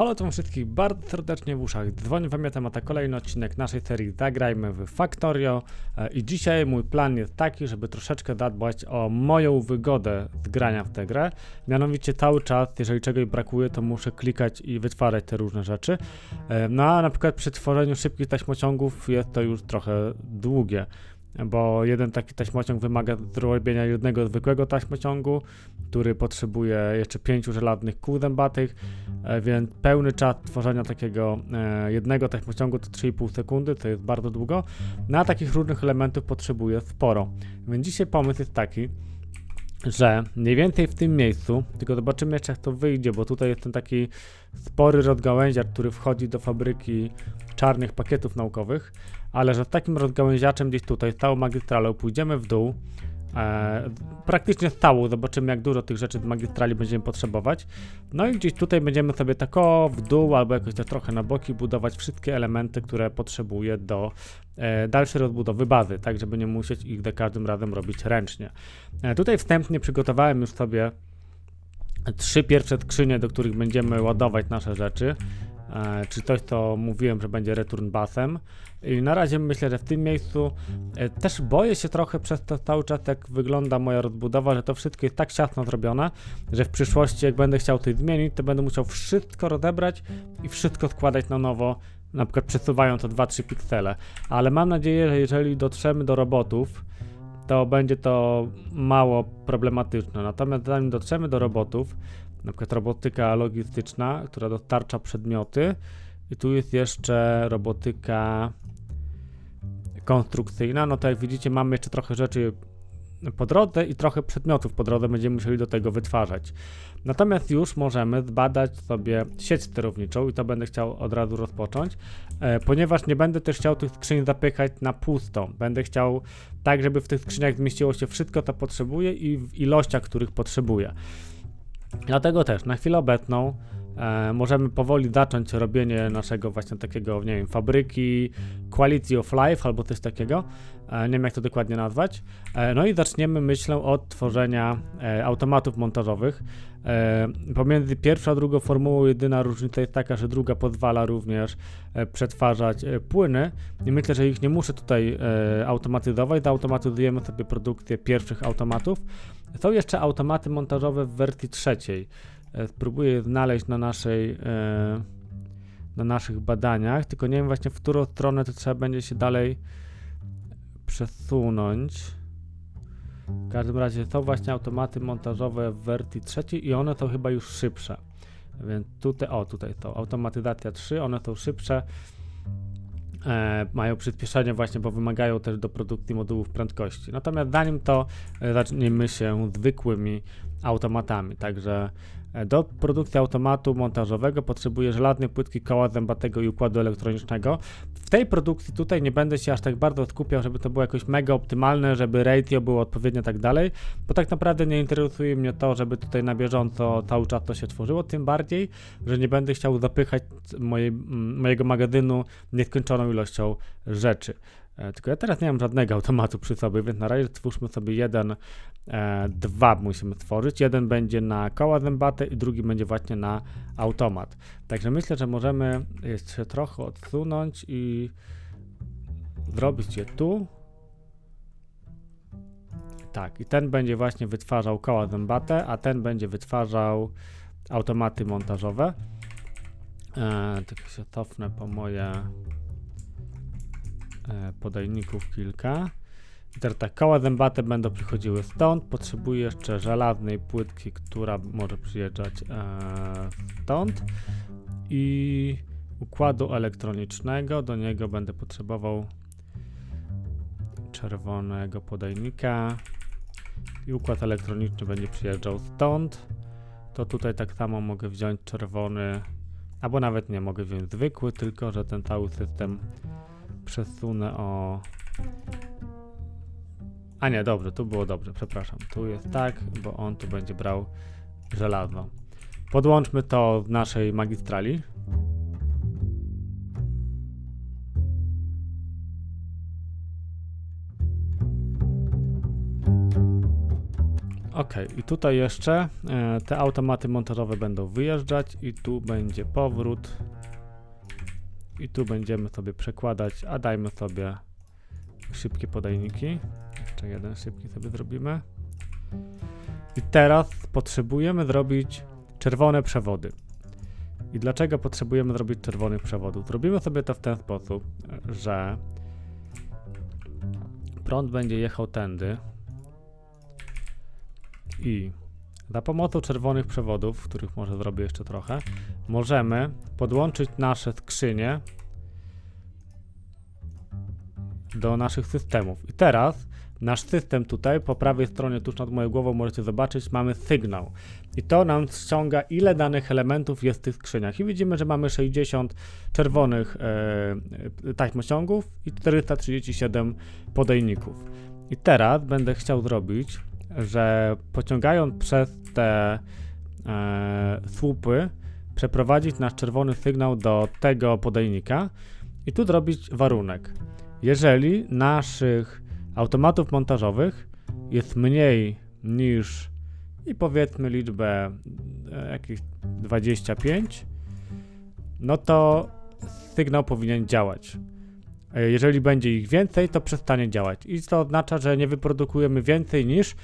Halo, to wszystkich bardzo serdecznie w uszach. Dzwonię wam ja temat kolejny odcinek naszej serii Zagrajmy w Factorio E, i dzisiaj mój plan jest taki, żeby troszeczkę zadbać o moją wygodę z grania w tę grę. Mianowicie cały czas, jeżeli czegoś brakuje, to muszę klikać i wytwarzać te różne rzeczy. E, No a na przykład przy tworzeniu szybkich taśmociągów jest to już trochę długie bo jeden taki taśmociąg wymaga zrobienia jednego zwykłego taśmociągu, który potrzebuje jeszcze pięciu żelaznych kół zębatych, e, więc pełny czas tworzenia takiego e, jednego taśmociągu to 3,5 sekundy, to jest bardzo długo. Na takich różnych elementów potrzebuje sporo. Więc dzisiaj pomysł jest taki, że mniej więcej w tym miejscu, tylko zobaczymy jeszcze jak to wyjdzie, bo tutaj jest ten taki spory rozgałęziacz, który wchodzi do fabryki czarnych pakietów naukowych, ale że z takim rozgałęziaczem gdzieś tutaj, całą magistralą pójdziemy w dół, e, praktycznie z całą, zobaczymy jak dużo tych rzeczy z magistrali będziemy potrzebować, no i gdzieś tutaj będziemy sobie tak o w dół albo jakoś tak trochę na boki budować wszystkie elementy, które potrzebuję do dalszej rozbudowy bazy, tak żeby nie musieć ich za każdym razem robić ręcznie. E, tutaj wstępnie przygotowałem już sobie trzy pierwsze skrzynie, do których będziemy ładować nasze rzeczy. E, czy coś, co mówiłem, że będzie return busem. I na razie myślę, że w tym miejscu e, też boję się trochę przez to cały czas, jak wygląda moja rozbudowa, że to wszystko jest tak ciasno zrobione, że w przyszłości, jak będę chciał coś zmienić, to będę musiał wszystko rozebrać i wszystko składać na nowo, na przykład przesuwając o 2-3 piksele. Ale mam nadzieję, że jeżeli dotrzemy do robotów, to będzie to mało problematyczne. Natomiast zanim dotrzemy do robotów, na przykład robotyka logistyczna, która dostarcza przedmioty, i tu jest jeszcze robotyka konstrukcyjna, no to jak widzicie mamy jeszcze trochę rzeczy po drodze i trochę przedmiotów po drodze będziemy musieli do tego wytwarzać. Natomiast już możemy zbadać sobie sieć sterowniczą i to będę chciał od razu rozpocząć, e, ponieważ nie będę też chciał tych skrzyń zapychać na pusto. Będę chciał tak, żeby w tych skrzyniach zmieściło się wszystko, co potrzebuję i w ilościach, których potrzebuję. Dlatego też na chwilę obecną e, możemy powoli zacząć robienie naszego właśnie takiego, nie wiem, fabryki Quality of Life albo coś takiego. E, nie wiem jak to dokładnie nazwać. E, no i zaczniemy, myślę, od tworzenia automatów montażowych. Pomiędzy pierwszą a drugą formułą jedyna różnica jest taka, że druga pozwala również przetwarzać płyny i myślę, że ich nie muszę tutaj automatyzować. Zautomatyzujemy sobie produkcję pierwszych automatów. Są jeszcze automaty montażowe w wersji trzeciej. E, Spróbuję znaleźć na naszej e, na naszych badaniach, tylko nie wiem właśnie w którą stronę to trzeba będzie się dalej przesunąć. W każdym razie są właśnie automaty montażowe w wersji trzeciej i one są chyba już szybsze. Więc tutaj, o tutaj to automatyzacja 3, one są szybsze. E, mają przyspieszenie właśnie, bo wymagają też do produkcji modułów prędkości. Natomiast zanim to e, zaczniemy się zwykłymi automatami. Także do produkcji automatu montażowego potrzebuję żelaznej płytki koła zębatego i układu elektronicznego. W tej produkcji tutaj nie będę się aż tak bardzo skupiał, żeby to było jakoś mega optymalne, żeby ratio było odpowiednie i tak dalej, bo tak naprawdę nie interesuje mnie to, żeby tutaj na bieżąco cały czas to się tworzyło, tym bardziej, że nie będę chciał zapychać mojej, m, mojego magazynu nieskończoną ilością rzeczy. E, Tylko ja teraz nie mam żadnego automatu przy sobie, więc na razie stwórzmy sobie jeden, e, dwa musimy stworzyć. Jeden będzie na koła zębate i drugi będzie właśnie na automat. Także myślę, że możemy jeszcze trochę odsunąć i zrobić je tu. Tak, i ten będzie właśnie wytwarzał koła zębate, a ten będzie wytwarzał automaty montażowe. E, tylko się cofnę po moje e, podajników kilka. I teraz tak, koła zębate będą przychodziły stąd. Potrzebuję jeszcze żelaznej płytki, która może przyjeżdżać e, stąd. I układu elektronicznego. Do niego będę potrzebował czerwonego podajnika. I układ elektroniczny będzie przyjeżdżał stąd. To tutaj tak samo mogę wziąć czerwony, albo nawet nie mogę wziąć zwykły, tylko że ten cały system przesunę o. A nie, dobrze, tu było dobrze, przepraszam. Tu jest tak, bo on tu będzie brał żelazo. Podłączmy to w naszej magistrali. Ok, i tutaj jeszcze e, te automaty montażowe będą wyjeżdżać i tu będzie powrót. I tu będziemy sobie przekładać, a dajmy sobie szybkie podajniki. Jeszcze jeden szybki sobie zrobimy. I teraz potrzebujemy zrobić czerwone przewody. I dlaczego potrzebujemy zrobić czerwonych przewodów? Zrobimy sobie to w ten sposób, że prąd będzie jechał tędy i za pomocą czerwonych przewodów, których może zrobię jeszcze trochę, możemy podłączyć nasze skrzynie do naszych systemów. I teraz nasz system tutaj, po prawej stronie tuż nad moją głową możecie zobaczyć, mamy sygnał. I to nam ściąga ile danych elementów jest w tych skrzyniach. I widzimy, że mamy 60 czerwonych e, taśmociągów i 437 podejników. I teraz będę chciał zrobić, że pociągając przez te e, słupy, przeprowadzić nasz czerwony sygnał do tego podajnika i tu zrobić warunek. Jeżeli naszych automatów montażowych jest mniej niż i powiedzmy liczbę e, jakieś 25, no to sygnał powinien działać. E, Jeżeli będzie ich więcej, to przestanie działać. I to oznacza, że nie wyprodukujemy więcej niż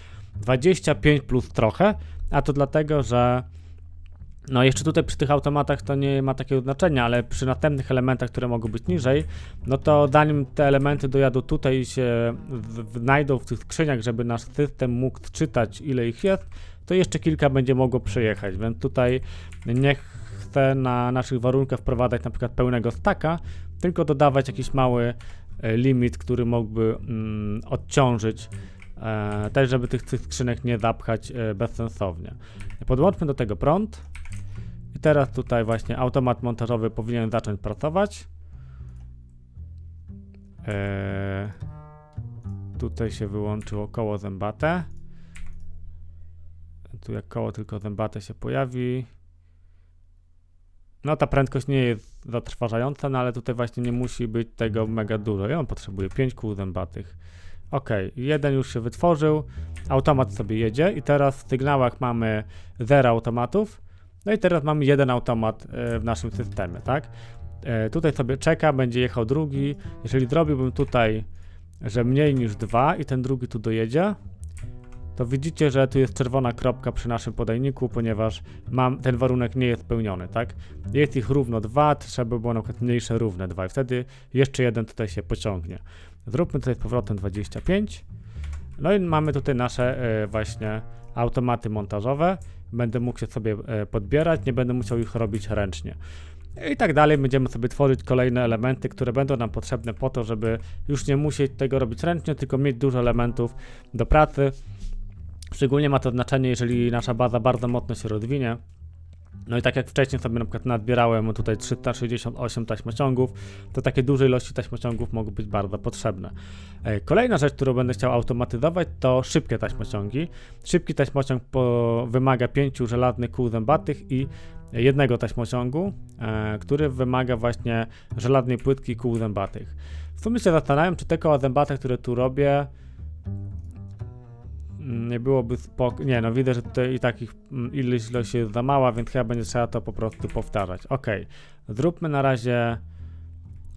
25 plus trochę, a to dlatego, że no jeszcze tutaj przy tych automatach to nie ma takiego znaczenia, ale przy następnych elementach, które mogą być niżej, no to zanim te elementy dojadą tutaj i się znajdą w tych skrzyniach, żeby nasz system mógł czytać ile ich jest, to jeszcze kilka będzie mogło przejechać, więc tutaj nie chcę na naszych warunkach wprowadzać na przykład pełnego staka, tylko dodawać jakiś mały e, limit, który mógłby mm, odciążyć e, też, żeby tych, tych skrzynek nie zapchać e, bezsensownie. Podłączmy do tego prąd. I teraz tutaj właśnie automat montażowy powinien zacząć pracować. Eee, tutaj się wyłączyło koło zębate. Tu jak koło tylko zębate się pojawi. No ta prędkość nie jest zatrważająca, no ale tutaj właśnie nie musi być tego mega dużo. Ja on potrzebuję 5 kół zębatych. Ok, jeden już się wytworzył, automat sobie jedzie i teraz w sygnałach mamy 0 automatów, no i teraz mamy jeden automat e, w naszym systemie, tak? E, Tutaj sobie czeka, będzie jechał drugi. Jeżeli zrobiłbym tutaj, że mniej niż dwa i ten drugi tu dojedzie, to widzicie, że tu jest czerwona kropka przy naszym podajniku, ponieważ mam, ten warunek nie jest spełniony, tak? Jest ich równo dwa, trzeba by było na przykład mniejsze równe dwa i wtedy jeszcze jeden tutaj się pociągnie. Zróbmy tutaj z powrotem 25. No i mamy tutaj nasze e, właśnie automaty montażowe. Będę mógł się sobie e, podbierać, nie będę musiał ich robić ręcznie. I tak dalej będziemy sobie tworzyć kolejne elementy, które będą nam potrzebne po to, żeby już nie musieć tego robić ręcznie, tylko mieć dużo elementów do pracy. Szczególnie ma to znaczenie, jeżeli nasza baza bardzo mocno się rozwinie. No i tak jak wcześniej sobie na przykład nadbierałem tutaj 368 taśmociągów, to takie duże ilości taśmociągów mogą być bardzo potrzebne. E, Kolejna rzecz, którą będę chciał automatyzować, to szybkie taśmociągi. Szybki taśmociąg po, wymaga pięciu żelaznych kół zębatych i jednego taśmociągu, e, który wymaga właśnie żelaznej płytki kół zębatych. W sumie się zastanawiam, czy te koła zębate, które tu robię, nie byłoby spoko... Nie, no widzę, że tutaj i takich mm, ilość ilość jest za mała, więc chyba będzie trzeba to po prostu powtarzać. Ok, zróbmy na razie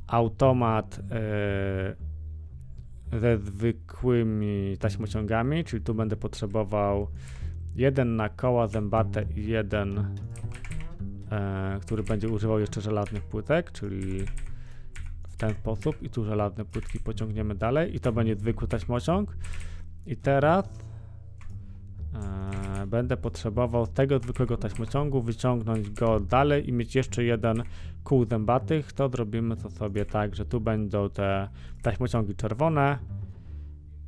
automat yy, ze zwykłymi taśmociągami, czyli tu będę potrzebował jeden na koła zębate i jeden, e, który będzie używał jeszcze żelaznych płytek, czyli w ten sposób i tu żelazne płytki pociągniemy dalej i to będzie zwykły taśmociąg. I teraz e, będę potrzebował tego zwykłego taśmociągu wyciągnąć go dalej i mieć jeszcze jeden kół zębatych. To zrobimy to sobie tak, że tu będą te taśmociągi czerwone,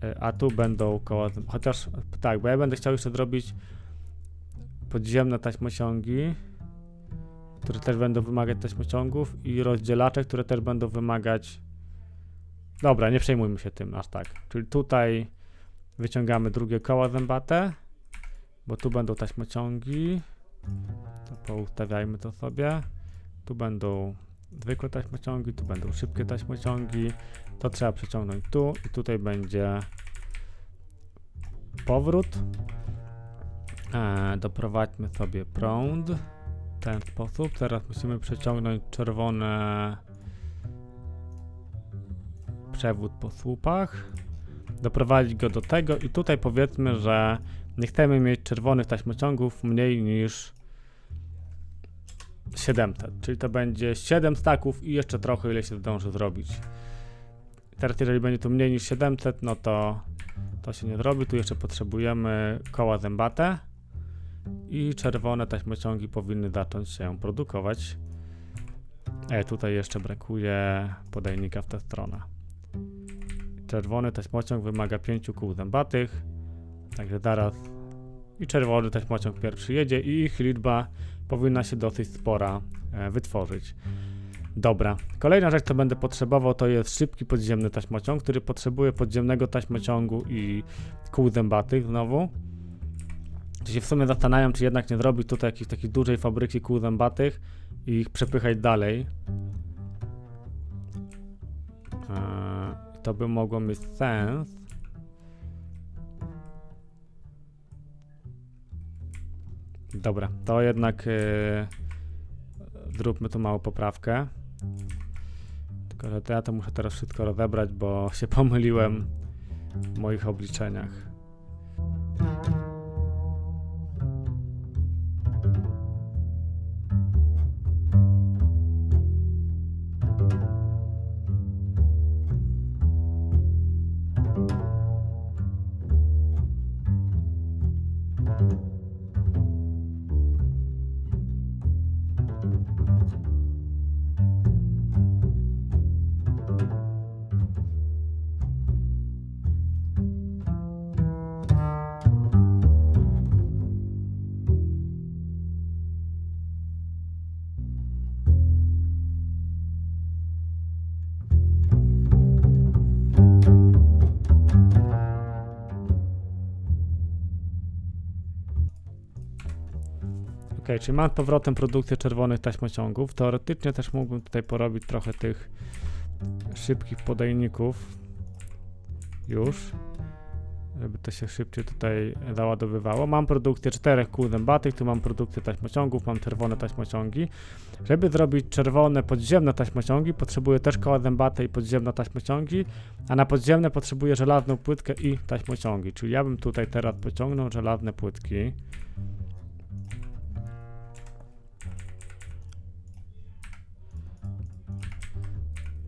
e, a tu będą koła, zęb- chociaż tak, bo ja będę chciał jeszcze zrobić podziemne taśmociągi, które też będą wymagać taśmociągów i rozdzielacze, które też będą wymagać Dobra, nie przejmujmy się tym aż tak. Czyli tutaj wyciągamy drugie koła zębate, bo tu będą taśmociągi. To poustawiajmy to sobie. Tu będą zwykłe taśmociągi, tu będą szybkie taśmociągi. To trzeba przeciągnąć tu i tutaj będzie powrót. E, doprowadźmy sobie prąd w ten sposób. Teraz musimy przeciągnąć czerwony przewód po słupach. Doprowadzić go do tego i tutaj powiedzmy, że nie chcemy mieć czerwonych taśmociągów mniej niż 700, czyli to będzie 7 staków i jeszcze trochę, ile się zdąży zrobić. Teraz jeżeli będzie tu mniej niż 700, no to to się nie zrobi. Tu jeszcze potrzebujemy koła zębate i czerwone taśmociągi powinny zacząć się produkować. E, tutaj jeszcze brakuje podajnika w tę stronę. Czerwony taśmociąg wymaga 5 kół zębatych, także zaraz i czerwony taśmociąg pierwszy jedzie i ich liczba powinna się dosyć spora e, wytworzyć. Dobra, kolejna rzecz, co będę potrzebował, to jest szybki podziemny taśmociąg, który potrzebuje podziemnego taśmociągu i kół zębatych znowu. To się w sumie zastanawiam, czy jednak nie zrobić tutaj jakiejś takiej dużej fabryki kół zębatych i ich przepychać dalej. Eee, to by mogło mieć sens. Dobra, to jednak yy, zróbmy tu małą poprawkę. Tylko, że to ja to muszę teraz wszystko rozebrać, bo się pomyliłem w moich obliczeniach. Czyli mam z powrotem produkcję czerwonych taśmociągów. Teoretycznie też mógłbym tutaj porobić trochę tych szybkich podajników. Już. Żeby to się szybciej tutaj załadowywało. Mam produkcję czterech kół zębatych, tu mam produkcję taśmociągów, mam czerwone taśmociągi. Żeby zrobić czerwone podziemne taśmociągi, potrzebuję też koła zębate i podziemne taśmociągi, a na podziemne potrzebuję żelazną płytkę i taśmociągi. Czyli ja bym tutaj teraz pociągnął żelazne płytki.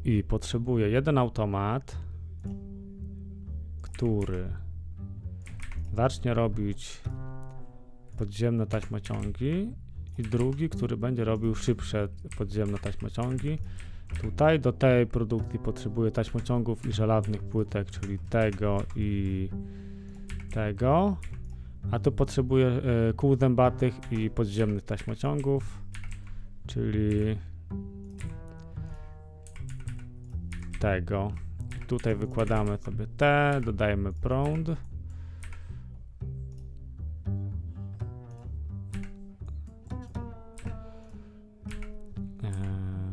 I potrzebuję jeden automat, który zacznie robić podziemne taśmociągi i drugi, który będzie robił szybsze podziemne taśmociągi. Tutaj do tej produkcji potrzebuję taśmociągów i żelaznych płytek, czyli tego i tego. A tu potrzebuję y, kół zębatych i podziemnych taśmociągów, czyli tego. Tutaj wykładamy sobie te, dodajemy prąd. Eee,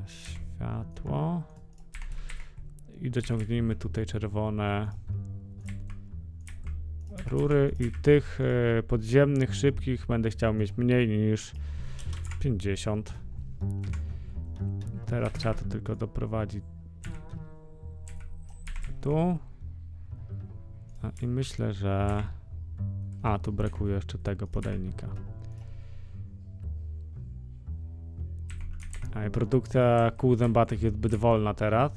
światło. I dociągnijmy tutaj czerwone rury i tych e, podziemnych, szybkich będę chciał mieć mniej niż 50. Teraz trzeba to tylko doprowadzić tu. A, I myślę, że... A, tu brakuje jeszcze tego podajnika. A i produkcja kół zębatych jest zbyt wolna teraz.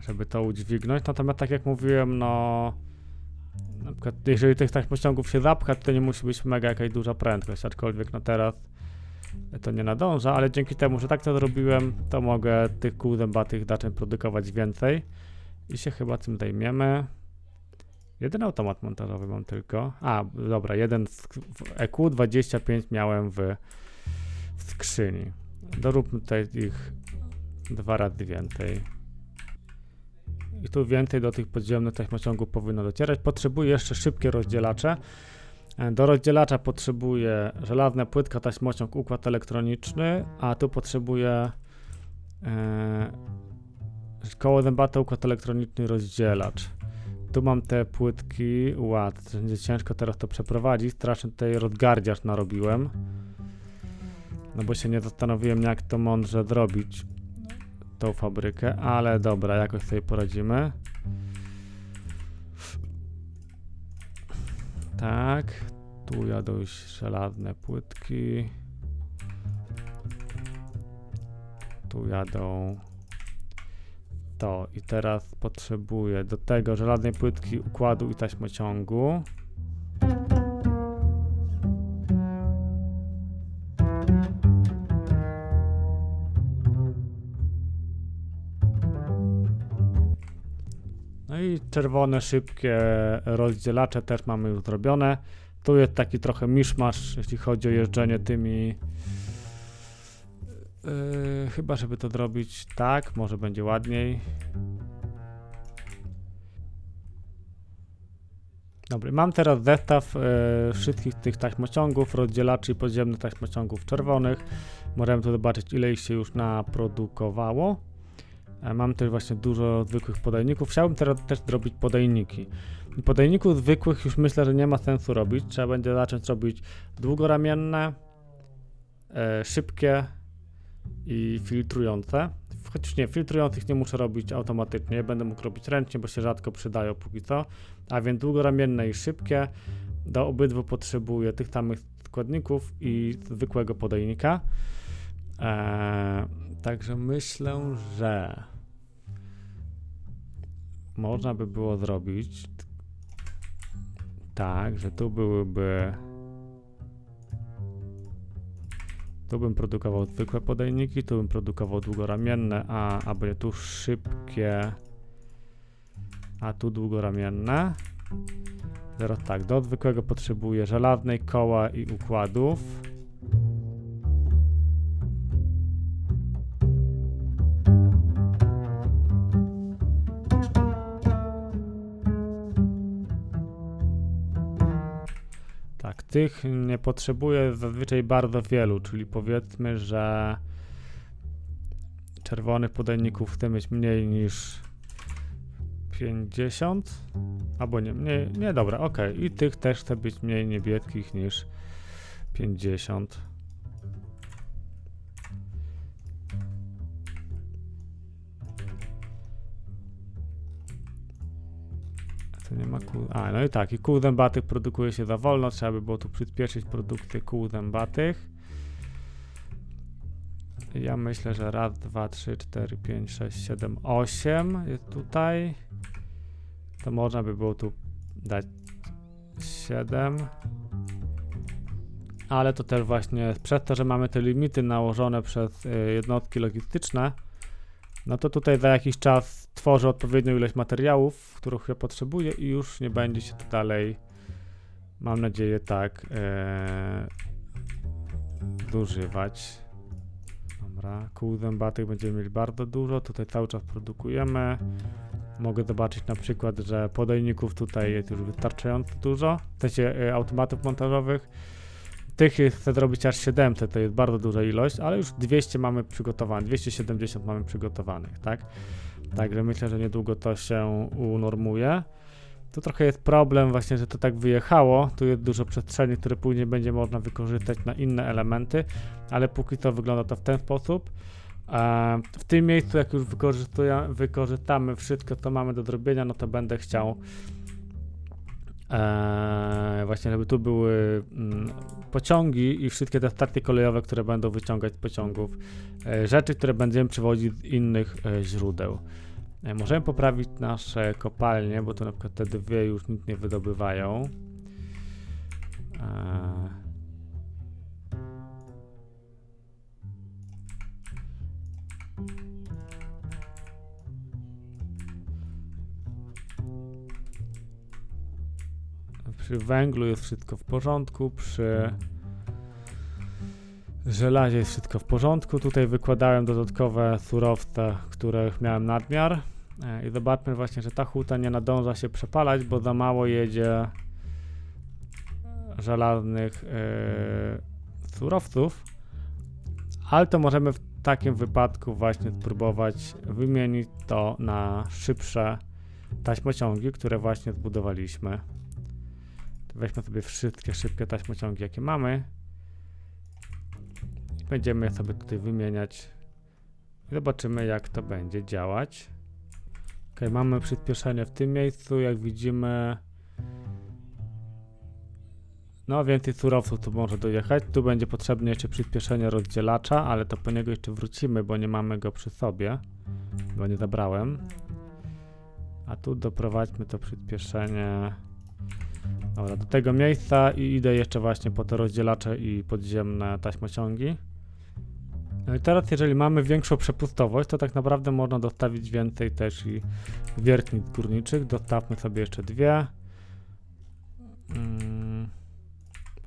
Żeby to udźwignąć. Natomiast tak jak mówiłem, no... Na przykład jeżeli tych taśmociągów się zapcha, to nie musi być mega jakaś duża prędkość, aczkolwiek no teraz to nie nadąża, ale dzięki temu, że tak to zrobiłem, to mogę tych kół zębatych zacząć produkować więcej i się chyba tym zajmiemy. Jeden automat montażowy mam tylko. A, dobra, jeden w EQ25 miałem w, w skrzyni. Doróbmy tutaj ich dwa razy więcej. I tu więcej do tych podziemnych taśmociągów powinno docierać. Potrzebuję jeszcze szybkie rozdzielacze. E, Do rozdzielacza potrzebuję żelazna płytka, taśmociąg, układ elektroniczny, a tu potrzebuję e, koło zębate, układ elektroniczny, rozdzielacz. Tu mam te płytki, ład, będzie ciężko teraz to przeprowadzić, strasznie tutaj rozgardiaż narobiłem. No bo się nie zastanowiłem jak to mądrze zrobić, tą fabrykę, ale dobra, jakoś sobie poradzimy. Tak, tu jadą już żelazne płytki. Tu jadą to i teraz potrzebuję do tego żelaznej płytki układu i taśmociągu. Czerwone, szybkie rozdzielacze też mamy już zrobione. Tu jest taki trochę miszmasz, jeśli chodzi o jeżdżenie tymi. Yy, chyba, żeby to zrobić tak, może będzie ładniej. Dobra, mam teraz zestaw e, wszystkich tych taśmociągów, rozdzielaczy podziemnych taśmociągów czerwonych. Możemy tu zobaczyć, ile ich się już naprodukowało. E, Mam też właśnie dużo zwykłych podajników. Chciałbym teraz też zrobić podajniki. Podajników zwykłych już myślę, że nie ma sensu robić. Trzeba będzie zacząć robić długoramienne, e, szybkie i filtrujące. Chociaż nie, filtrujących nie muszę robić automatycznie, będę mógł robić ręcznie, bo się rzadko przydają póki co. A więc długoramienne i szybkie. Do obydwu potrzebuję tych samych składników i zwykłego podajnika. Eee, także myślę, że można by było zrobić tak, że tu byłyby. Tu bym produkował zwykłe podajniki, tu bym produkował długoramienne, a, a będzie tu szybkie, a tu długoramienne. Teraz tak, do zwykłego potrzebuję żelaznej koła i układów. Tych nie potrzebuję zazwyczaj bardzo wielu, czyli powiedzmy, że czerwonych podajników chcę mieć mniej niż 50, albo nie, nie, nie dobra, ok. I tych też chcę być mniej niebieskich niż 50. Nie ma kół. A, no i tak, i kół zębatych produkuje się za wolno, trzeba by było tu przyspieszyć produkcję kół zębatych. Ja myślę, że raz, dwa, trzy, cztery, pięć, sześć, siedem, osiem jest tutaj. To można by było tu dać 7. Ale to też właśnie przez to, że mamy te limity nałożone przez y, jednostki logistyczne, no to tutaj za jakiś czas tworzę odpowiednią ilość materiałów, których ja potrzebuję i już nie będzie się to dalej, mam nadzieję, tak e, zużywać. Dobra, kół zębatych będziemy mieć bardzo dużo, tutaj cały czas produkujemy. Mogę zobaczyć na przykład, że podajników tutaj jest już wystarczająco dużo, w sensie e, automatów montażowych. Tych chcę zrobić aż 700, to jest bardzo duża ilość, ale już 200 mamy przygotowanych, 270 mamy przygotowanych, tak? Także myślę, że niedługo to się unormuje. Tu trochę jest problem właśnie, że to tak wyjechało. Tu jest dużo przestrzeni, które później będzie można wykorzystać na inne elementy, ale póki co wygląda to w ten sposób. E, W tym miejscu, jak już wykorzystamy wszystko, co mamy do zrobienia, no to będę chciał e, właśnie, żeby tu były mm, pociągi i wszystkie te stacje kolejowe, które będą wyciągać z pociągów e, rzeczy, które będziemy przywozić z innych e, źródeł. E, Możemy poprawić nasze kopalnie, bo tu na przykład te dwie już nic nie wydobywają. E, Przy węglu jest wszystko w porządku, przy żelazie jest wszystko w porządku. Tutaj wykładałem dodatkowe surowce, których miałem nadmiar. E, I zobaczmy właśnie, że ta huta nie nadąża się przepalać, bo za mało jedzie żelaznych e, surowców. Ale to możemy w takim wypadku właśnie spróbować wymienić to na szybsze taśmociągi, które właśnie zbudowaliśmy. Weźmy sobie wszystkie szybkie taśmociągi, jakie mamy. Będziemy je sobie tutaj wymieniać. Zobaczymy, jak to będzie działać. Ok, mamy przyspieszenie w tym miejscu, jak widzimy. No, więcej surowców tu może dojechać. Tu będzie potrzebne jeszcze przyspieszenie rozdzielacza, ale to po niego jeszcze wrócimy, bo nie mamy go przy sobie. Bo nie zabrałem. A tu doprowadźmy to przyspieszenie. Dobra, do tego miejsca i idę jeszcze właśnie po te rozdzielacze i podziemne taśmociągi. No i teraz, jeżeli mamy większą przepustowość, to tak naprawdę można dostawić więcej też i wiertnic górniczych. Dostawmy sobie jeszcze dwie. Mm,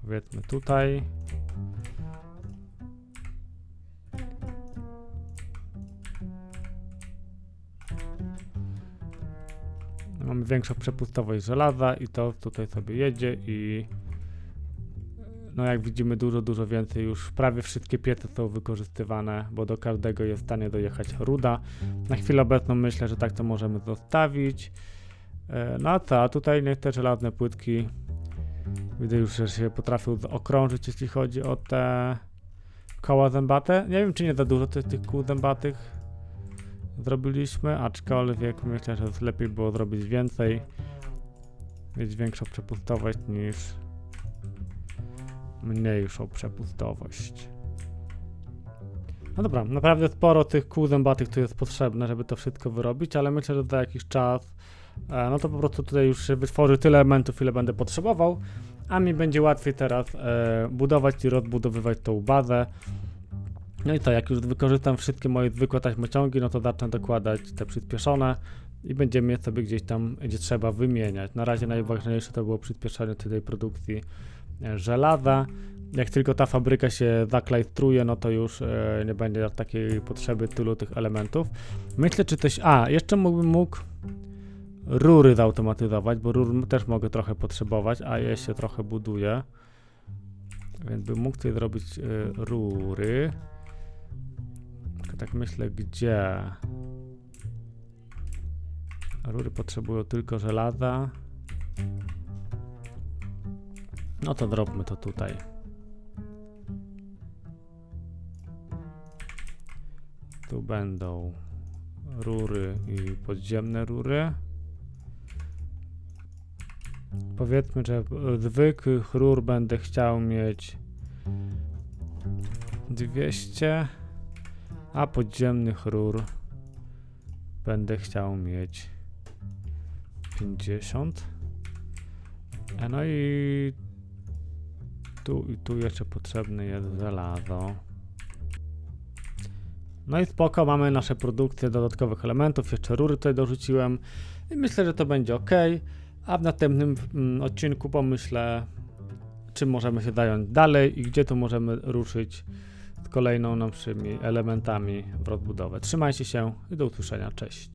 powiedzmy tutaj. Mamy większą przepustowość żelaza i to tutaj sobie jedzie i no jak widzimy dużo, dużo więcej już prawie wszystkie piece są wykorzystywane, bo do każdego jest w stanie dojechać ruda. Na chwilę obecną myślę, że tak to możemy zostawić. E, No a co, a tutaj niech te żelazne płytki widzę już, że się potrafią okrążyć, jeśli chodzi o te koła zębate. Nie wiem, czy nie za dużo tych, tych kół zębatych zrobiliśmy, aczkolwiek myślę, że lepiej było zrobić więcej, mieć większą przepustowość niż mniejszą przepustowość. No dobra, naprawdę sporo tych kół zębatych tu jest potrzebne, żeby to wszystko wyrobić, ale myślę, że za jakiś czas e, no to po prostu tutaj już wytworzy tyle elementów, ile będę potrzebował, a mi będzie łatwiej teraz e, budować i rozbudowywać tą bazę. No i to, jak już wykorzystam wszystkie moje zwykłe taśmociągi, no to zacznę dokładać te przyspieszone i będziemy je sobie gdzieś tam, gdzie trzeba wymieniać. Na razie najważniejsze to było przyspieszenie tej produkcji e, żelaza. Jak tylko ta fabryka się zaklajstruje, no to już e, nie będzie takiej potrzeby tylu tych elementów. Myślę, czy coś... A, jeszcze mógłbym mógł rury zautomatyzować, bo rur też mogę trochę potrzebować, a je się trochę buduje. Więc bym mógł tutaj zrobić e, rury. Tylko tak myślę, gdzie. Rury potrzebują tylko żelaza. No to drobmy to tutaj. Tu będą rury i podziemne rury. Powiedzmy, że zwykłych rur będę chciał mieć 200 a podziemnych rur będę chciał mieć 50. E, No i tu i tu jeszcze potrzebne jest żelazo. No i spoko, mamy nasze produkcje dodatkowych elementów, jeszcze rury tutaj dorzuciłem i myślę, że to będzie ok. A w następnym mm, odcinku pomyślę, czym możemy się zająć dalej i gdzie tu możemy ruszyć kolejną naszymi elementami w rozbudowę. Trzymajcie się i do usłyszenia. Cześć.